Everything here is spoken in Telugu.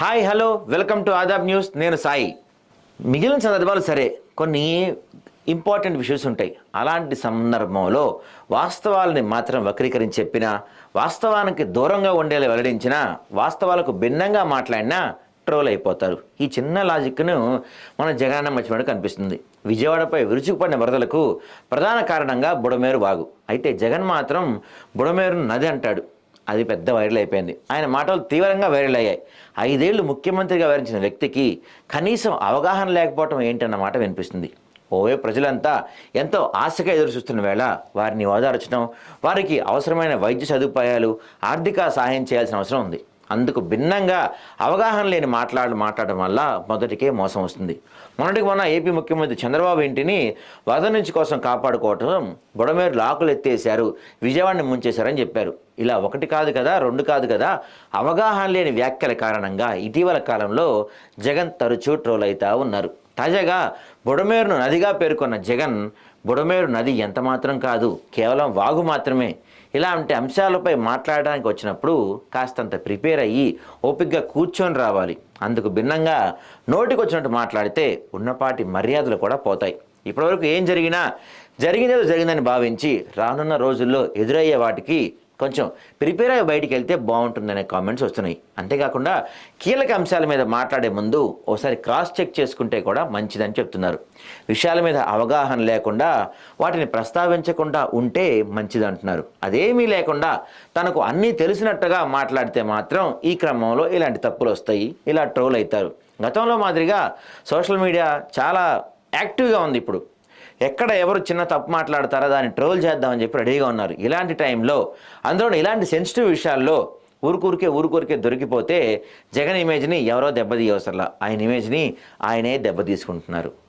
Hi hello welcome to Aadab news. నేను సాయి. మిగిలిన సందర్భాలు సరే కొన్ని ఇంపార్టెంట్ ఇష్యూస్ ఉంటాయి. అలాంటి సందర్భంలో వాస్తవాలని మాత్రం వక్రీకరించి చెప్పినా వాస్తవానికి దూరంగా ఉండేలా వెల్లడించినా వాస్తవాలకు భిన్నంగా మాట్లాడినా ట్రోల్ అయిపోతారు. ఈ చిన్న లాజిక్ను మన జగనన్న మర్చిపోయినట్టు కనిపిస్తుంది. విజయవాడపై విరుచుకుపడిన వరదలకు ప్రధాన కారణంగా బుడమేరు వాగు. అయితే జగన్ మాత్రం బుడమేరు నది అంటాడు. అది పెద్ద వైరల్ అయిపోయింది. ఆయన మాటలు తీవ్రంగా వైరల్ అయ్యాయి. ఐదేళ్ళు ముఖ్యమంత్రిగా వివరించిన వ్యక్తికి కనీసం అవగాహన లేకపోవటం ఏంటన్న మాట వినిపిస్తుంది. ఓవే ప్రజలంతా ఎంతో ఆశగా ఎదురు చూస్తున్న వేళ వారిని ఓదార్చడం వారికి అవసరమైన వైద్య సదుపాయాలు ఆర్థిక సహాయం చేయాల్సిన అవసరం ఉంది. అందుకు భిన్నంగా అవగాహన లేని మాట్లాడు మాట్లాడడం వల్ల మొదటికే మోసం వస్తుంది. మొన్నటికి మొన్న ఏపీ ముఖ్యమంత్రి చంద్రబాబు ఇంటిని వరద నుంచి కోసం కాపాడుకోవటం బుడమేరు లాకులు ఎత్తేశారు విజయవాడని ముంచేశారని చెప్పారు. ఇలా ఒకటి కాదు కదా రెండు కాదు కదా అవగాహన లేని వ్యాఖ్యల కారణంగా ఇటీవల కాలంలో జగన్ తరచూ ట్రోల్ అవుతా ఉన్నారు. తాజాగా బుడమేరును నదిగా పేర్కొన్న జగన్ బుడమేరు నది ఎంత మాత్రం కాదు కేవలం వాగు మాత్రమే. ఇలాంటి అంశాలపై మాట్లాడడానికి వచ్చినప్పుడు కాస్తంత ప్రిపేర్ అయ్యి ఓపికగా కూర్చొని రావాలి. అందుకు భిన్నంగా నోటికి వచ్చినట్టు మాట్లాడితే ఉన్నపాటి మర్యాదలు కూడా పోతాయి. ఇప్పటివరకు ఏం జరిగినా జరిగినదో జరిగిందని భావించి రానున్న రోజుల్లో ఎదురయ్యే వాటికి కొంచెం ప్రిపేర్ అయ్యి బయటికి వెళ్తే బాగుంటుందనే కామెంట్స్ వస్తున్నాయి. అంతేకాకుండా కీలక అంశాల మీద మాట్లాడే ముందు ఒకసారి క్రాస్ చెక్ చేసుకుంటే కూడా మంచిదని చెప్తున్నారు. విషయాల మీద అవగాహన లేకుండా వాటిని ప్రస్తావించకుండా ఉంటే మంచిది అంటున్నారు. అదేమీ లేకుండా తనకు అన్నీ తెలిసినట్టుగా మాట్లాడితే మాత్రం ఈ క్రమంలో ఇలాంటి తప్పులు వస్తాయి. ఇలా ట్రోల్ అవుతారు. గతంలో మాదిరిగా సోషల్ మీడియా చాలా యాక్టివ్గా ఉంది ఇప్పుడు. ఎక్కడ ఎవరు చిన్న తప్పు మాట్లాడతారో దాన్ని ట్రోల్ చేద్దామని చెప్పి రెడీగా ఉన్నారు. ఇలాంటి టైంలో అందులో ఇలాంటి సెన్సిటివ్ విషయాల్లో ఊరుకూరికే ఊరుకూరికే దొరికిపోతే జగన్ ఇమేజ్ని ఎవరో దెబ్బతీయవసరలా. ఆయన ఇమేజ్ని ఆయనే దెబ్బతీసుకుంటున్నారు.